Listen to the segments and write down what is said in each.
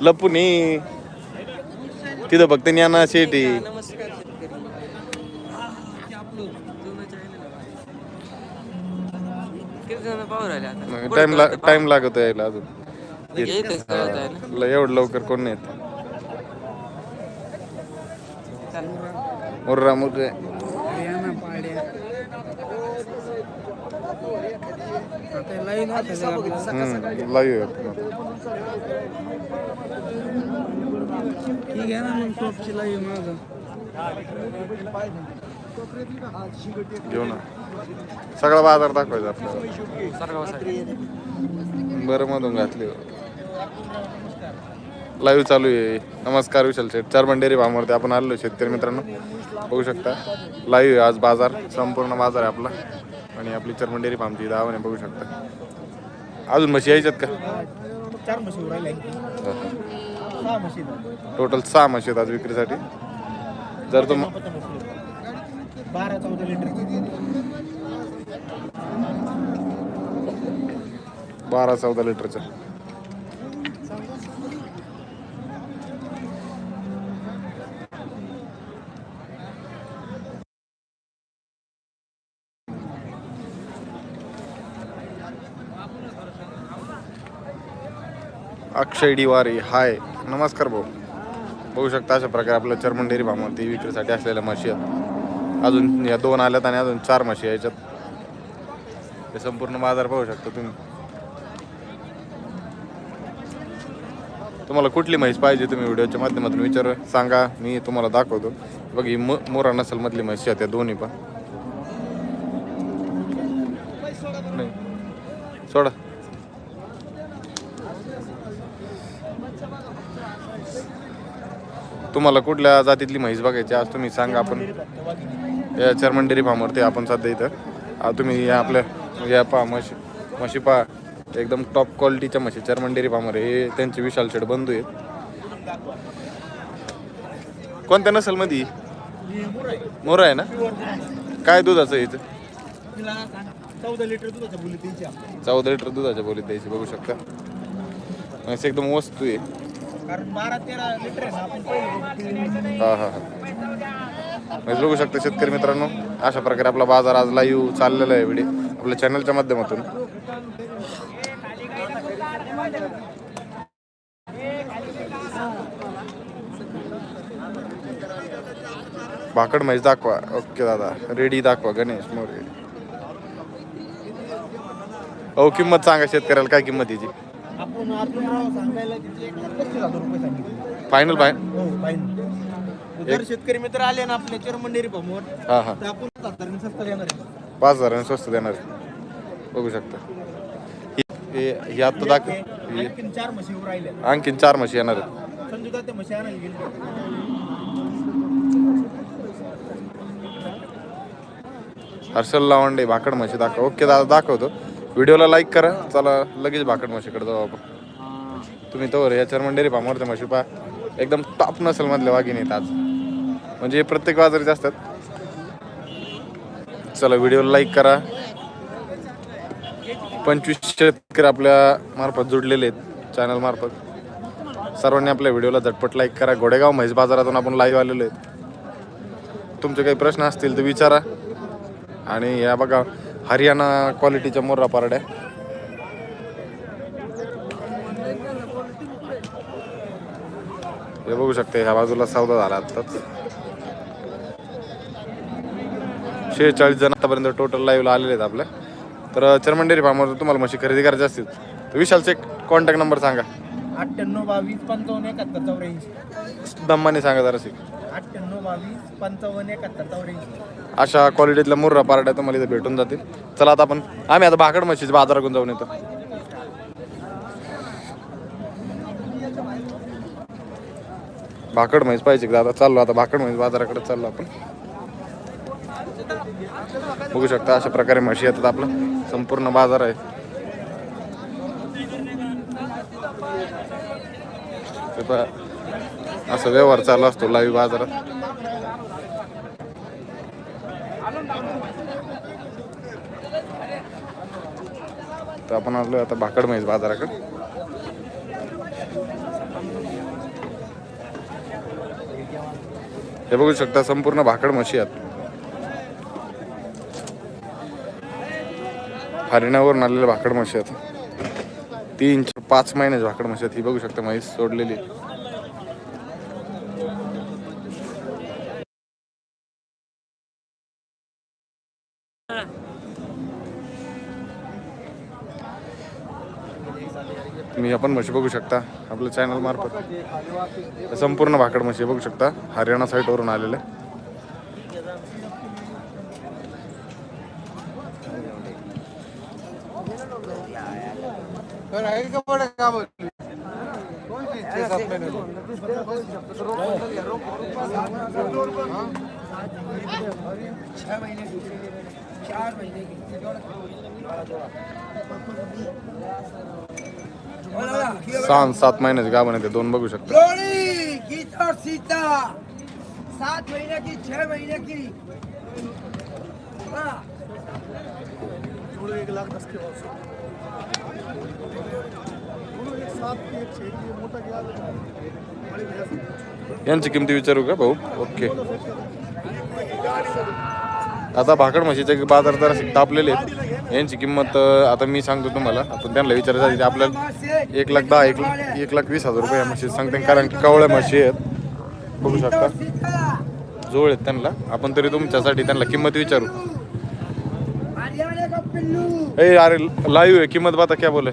लपून. तिथं फक्त ज्ञाना शेट. टाइम ला टाइम लागतो यायला अजून. ल- एवढं लवकर कोण नाही येत मुर्रा मुर्रे. लाईव्ह आहे आपण. ठीक आहे ना मग टॉपची लाईव्ह माझं घेऊ ना. सगळा बाजार दाखवायचा आपल्याला. बरं मधून घातली. लाईव्ह चालू आहे. नमस्कार विशाल शेठ. चार बंडेरी भामवरती आपण आलेलो शेतकरी मित्रांनो. बघू शकता. लाईव्ह आहे आज बाजार. संपूर्ण बाजार आहे आपला. आणि आपली चरमंडेरी फार्मची दावाने बघू शकता. अजून म्हशी यायच्यात का? चार म्हशी राहिले सहा म्हशी टोटल सहा म्हशी आहेत आज विक्रीसाठी. जर तुम बारा चौदा लिटर. बारा चौदा लिटरच्या. अक्षय डिवारी हाय. नमस्कार भाऊ. बघू शकता अशा प्रकारे आपलं चर्मन डेअरी फार्मवरती विक्रीसाठी असलेल्या म्हशी आहेत. अजून या दोन आल्यात आणि अजून चार म्हशी याच्यात हे संपूर्ण बाजार पाहू शकता तुम्ही. तुम्हाला कुठली म्हैस पाहिजे तुम्ही व्हिडिओच्या माध्यमातून विचार. सांगा मी तुम्हाला दाखवतो. बघ ही मो मोरा नसल मधली म्हशी आहेत त्या दोन्ही पण. नाही. सोडा. तुम्हाला कुठल्या जातीतली म्हैस बघायची आज तुम्ही सांगा आपण. या चर्मन डेअरी फार्मवरती आपण सध्या इथं. तुम्ही या आपल्या या पहा म्हशी म्हशी पहा. एकदम टॉप क्वालिटीच्या म्हशी चर्मन डेअरी फार्मवर हे त्यांचे विशाल शेड बंधू आहेत. कोणत्या नसलमध्ये मोर आहे ना? काय दुधाचं इथं? चौदा लिटर दुधाच्या बोली चौदा लिटर दुधाच्या बोलीत द्यायची बघू शकता. म्हैस एकदम वस्तू आहे. कारण बारा तेरा लिटर आहे ना आपण पहिले हा हा हा. म्हणजे बघू शकता शेतकरी मित्रांनो अशा प्रकारे आपला बाजार आज लाईव्ह चाललेला आहे व्हिडिओ आपल्या चॅनलच्या माध्यमातून. भाकड म्हैस दाखवा. ओके दादा. रेडी दाखवा गणेश मोरे. हो किंमत सांगा शेतकऱ्याला काय किंमत याची आपण आपण राव सांगायला तिथे एक लाख पस्तीस हजार रुपये सांगितले. फायनल फायनल हो फाईन जर शेतकरी मित्र आले ना आपल्या चर्मन डेअरी फार्मवर हा हा. तर आपण सातारा स्वस्त देणार आहे. पाच हजार स्वस्त देणार बघू शकता. ही- ही ही आत्ता दाखव ही आणखीन चार राहिल्या आणखीन चार म्हशी येणार आहेत. संजू त्या म्हशी आणायला गेली. हर्षल लावंडे भाकड म्हशी दाखव. ओके दादा दाखवतो. व्हिडिओला लाईक करा. चला लगेच भाकड म्हशीकडे जाऊ आपण. तुम्ही तर मंडेरी पहा फार्मवरच्या म्हशी पहा. एकदम टॉप नसेल मधल्या वाघिणी आहेत आज. म्हणजे प्रत्येक बाजारीचे असतात. चला व्हिडिओला लाईक करा. पंचवीस शेतकरी आपल्या मार्फत जुडलेले आहेत चॅनल मार्फत. सर्वांनी आपल्या व्हिडिओला झटपट लाईक करा. घोडेगाव म्हैस बाजारातून आपण लाईव्ह आलेलो आहेत. तुमचे काही प्रश्न असतील तर विचारा. आणि या बघा हरियाणा क्वालिटीच्या मोर्रा पारड्या. हे बघू शकते ह्या बाजूला सौदा झाला आत्ताच शेहेचाळीस जण आतापर्यंत टोटल लाईव्हला आलेले आहेत आपल्या तर चर्मंडेरी फार्मवर तुम्हाला म्हशी खरेदी करायची असतील. तर विशालचे कॉन्टॅक्ट नंबर सांगा. अठ्ठ्याण्णव बावीस पंचावन्न एकाहत्तर चौऱ्याऐंशी. दम्माने सांगा जराशी. अठ्ठ्याण्णव बावीस पंचावन्न एकाहत्तर चौऱ्याऐंशी. अशा क्वालिटीतल्या मुर्रा पारड्या तुम्हाला इथे भेटून जातील. चला आता आपण आम्ही आता भाकड म्हशीच्या बाजारातून जाऊन येतो. भाकड म्हैस पाहिजे दादा आता चाललो आता भाकड म्हैस बाजाराकडे चाललो आपण. बघू शकता अशा प्रकारे म्हशी येतात आपलं. संपूर्ण बाजार आहे. ते असं व्यवहार चालू असतो लाईव्ह बाजारात. तर आपण आलो आता भाकड म्हैस बाजाराकडे. हे बघू शकता संपूर्ण भाकड म्हशी आहेत हरिणावरून आलेल्या भाकड म्हशी आहेत तीन पाच महिन्याची भाकड म्हशी आहेत ही बघू शकता म्हैस सोडलेली. तुम्ही आपण म्हशी बघू शकता. आपल्या चॅनल मार्फत. संपूर्ण भाकड म्हशी बघू शकता. हरियाणा साईडवरून आलेले सहा आणि सात महिन्याचे गाभण आहे ते दोन बघू शकता. गीता और सीता. सात महीने की छह महीने की हाँ। यांची किमती विचारू का भाऊ? ओके. आता भाकड म्हशीचे बाजार जरा तापलेले आहेत. यांची किंमत आता मी सांगतो तुम्हाला. आपण त्यांना विचारायचं आहे, आपल्याला एक लाख दहा एक लाख एक लाख वीस हजार रुपये या म्हशी सांगते. कारण की कवळ्या म्हशी आहेत. बघू शकता. जोड आहेत त्यांना. आपण तरी तुमच्यासाठी त्यांना किंमत विचारू. ए अरे लाईव्ह आहे. किंमत बता क्या बोले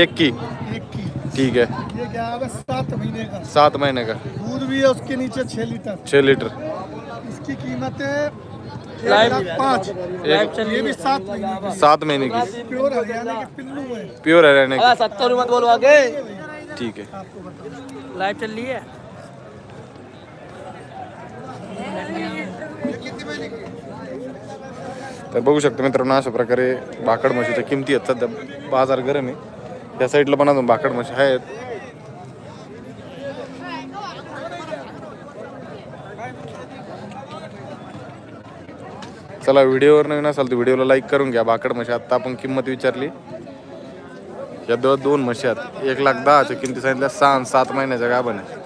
एक की. ठीक है है? बस सात महीने का। सात महीने का. दूध भी है उसके नीचे छह लीटर। छः लीटर. इसकी कीमत है एक लाख पाँच। ये भी सात महीने का। सात महीने की। प्योर हरियाणा के पिल्लू है। प्योर हरियाणा की। सत्तर मत बोलो आगे। ठीक है। लाइव चल रही है? तर बघू शकतो मित्रांनो अशा प्रकारे भाकड म्हशीच्या किमती आहेत. सध्या बाजार गरम आहे. या साईडला पण अजून भाकड म्हशी आहेत. चला व्हिडिओवर नवीन असाल तर व्हिडिओला लाईक करून घ्या. भाकड म्हशी आत्ता आपण किंमत विचारली. या दो दोन म्हशी आहेत. एक लाख दहाच्या किमती सांगितल्या सहा सात महिन्याच्या गाभण आहे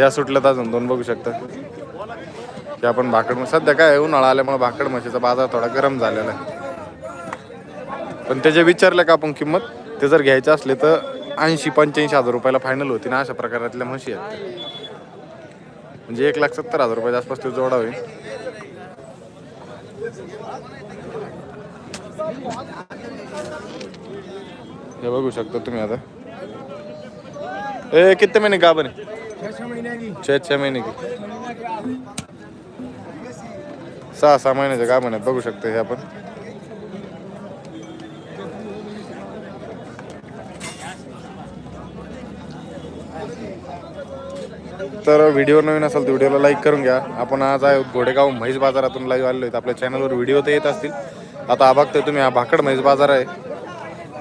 या सुटल्यात अजून दोन बघू शकता. की आपण भाकड सध्या काय उन्हाळा आल्यामुळे भाकड म्हशीचा बाजार थोडा गरम झालेला आहे. पण त्याच्या विचारलं का आपण किंमत? ते जर घ्यायचे असले तर ऐंशी पंच्याऐंशी हजार रुपयाला फायनल होती ना अशा प्रकारातल्या म्हशी आहेत. म्हणजे एक लाख सत्तर हजार रुपयाच्या आसपास तो जोडा होईल. हे बघू शकता तुम्ही आता. ए किती महिने का बने छह महिने की. सहा सहा महिन्याच्या का आहेत बघू शकतो हे आपण. तर व्हिडिओ नवीन असेल तर व्हिडिओला लाईक करून घ्या. आपण आज आहे घोडेगाव म्हैस बाजारातून लाईव्ह आलेलो आहेत आपल्या चॅनलवर व्हिडिओ तर येत असतील. आता हा बघतोय तुम्ही हा भाकड म्हैस बाजार आहे.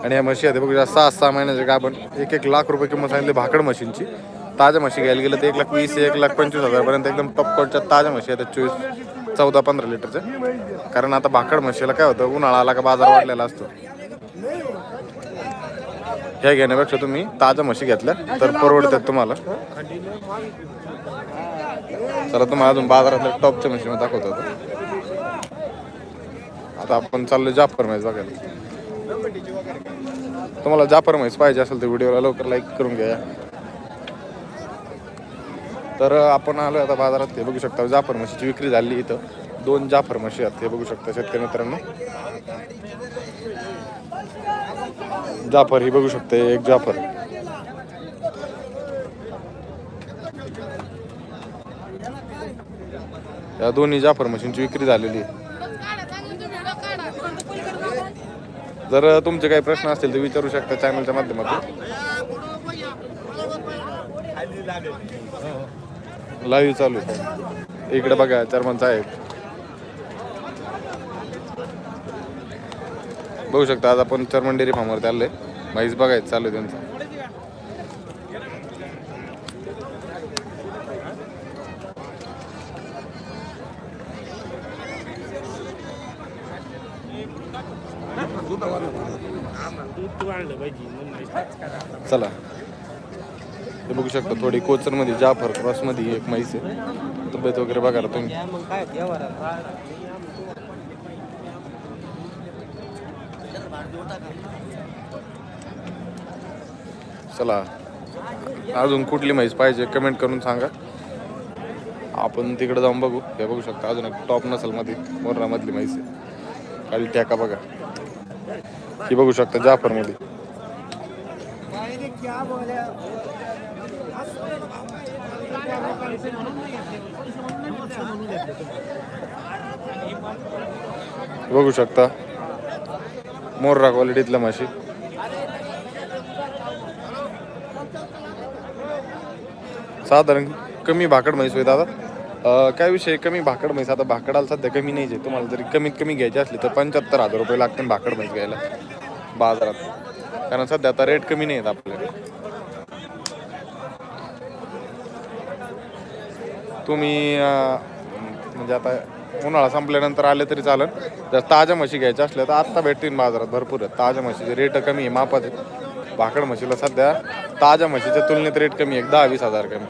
आणि या म्हशी आहेत बघू सहा सहा महिन्याचे आपण एक एक लाख रुपये किंमत सांगितली भाकड म्हशींची. ताज्या म्हशी घ्यायला गेलं तर एक लाख वीस एक लाख पंचवीस हजारपर्यंत एकदम टॉप क्वालिटीच्या ताज्या म्हशी आहेत. चोवीस चौदा पंधरा लिटरच्या कारण आता भाकड म्हशीला काय होतं उन्हाळा आला का बाजार वाढलेला असतो. हे घेण्यापेक्षा तुम्ही ताज्या म्हशी घेतल्या तर परवडतात तुम्हाला. चला तुम्हाला अजून बाजारातल्या टॉपच्या म्हशी मी दाखवतो आता. आपण चाललो जाफर म्हैस बघायला. तुम्हाला जाफर म्हैस पाहिजे असेल तर व्हिडिओला लवकर लाईक करून घ्या. तर आपण आलो आता बाजारात. हे बघू शकता जाफर म्हशीची विक्री झाली इथं. दोन जाफर म्हशी आहेत हे बघू शकता शेतकरी मित्रांनो. जाफर ही बघू शकते एक जाफर. या दोन्ही जाफर मशीनची विक्री झालेली आहे. जर तुमचे काही प्रश्न असतील तर विचारू शकता चॅनलच्या माध्यमातून. लाईव्ह चालू आहे. इकडे बघा चर्मन साहेब. बघू शकता आज आपण चर्मन डेअरी फार्मवर चाललंय म्हैस बघायचं चालू आहे त्यांचं. चला. हे बघू शकता थोडी कोचरमध्ये जाफर क्रॉसमध्ये एक माहिती आहे. तब्येत वगैरे बघा तुम्ही. चला. अजून कुठली म्हैस पाहिजे कमेंट करून सांगा. आपण तिकडे जाऊन बघू. हे बघू शकता अजून एक टॉप नसलमध्ये मोर्रामधली म्हैस आहे. खाली टॅका बघा. ही बघू शकता जाफरमध्ये. बघू शकता. मोर्रा क्वालिटीतल्या म्हशी. साधारण कमी भाकड म्हैस होय दादा. काय विषय कमी भाकड म्हैस आता भाकडाला सध्या कमी नाही जे. तुम्हाला जरी कमीत कमी घ्यायची असली तर पंच्याहत्तर हजार रुपये लागतील भाकड म्हैस घ्यायला. बाजारात. कारण सध्या आता रेट कमी नाही आहेत आपल्याकडे तुम्ही म्हणजे आता उन्हाळा संपल्यानंतर आले तरी चालेल. जर ताज्या म्हशी घ्यायच्या असल्या तर आत्ता भेटतील बाजारात भरपूर आहेत. ताज्या म्हशीचे रेट कमी आहे मापात भाकड म्हशीला सध्या ताज्या म्हशीच्या तुलनेत रेट कमी आहे दहा वीस हजार कमी.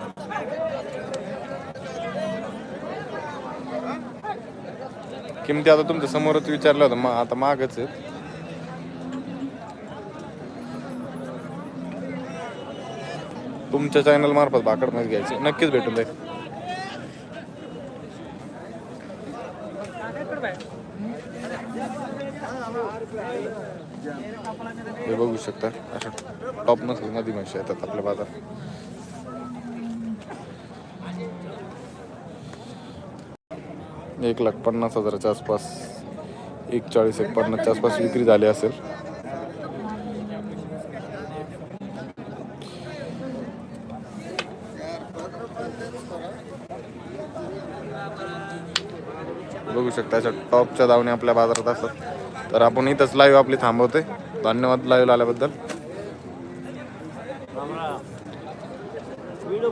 किमती आता तुमच्या समोरच विचारलं होतं मग आता मागच आहेत. तुमच्या चॅनल मार्फत भाकड म्हैस घ्यायची. नक्कीच भेटून जाईल. हे बघू शकता. अशा टॉप नसेल नदी म्हशी येतात आपल्या बाजार. एक लाख पन्नास हजाराच्या आसपास एक चाळीस एक पन्नासच्या आसपास विक्री झाली असेल. बघू शकता. अशा टॉपच्या धावणे आपल्या बाजारात असतात. तर आपण इथंच लाईव्ह आपली थांबवतोय. धन्यवाद लाईव्ह आल्याबद्दल. व्हिडिओ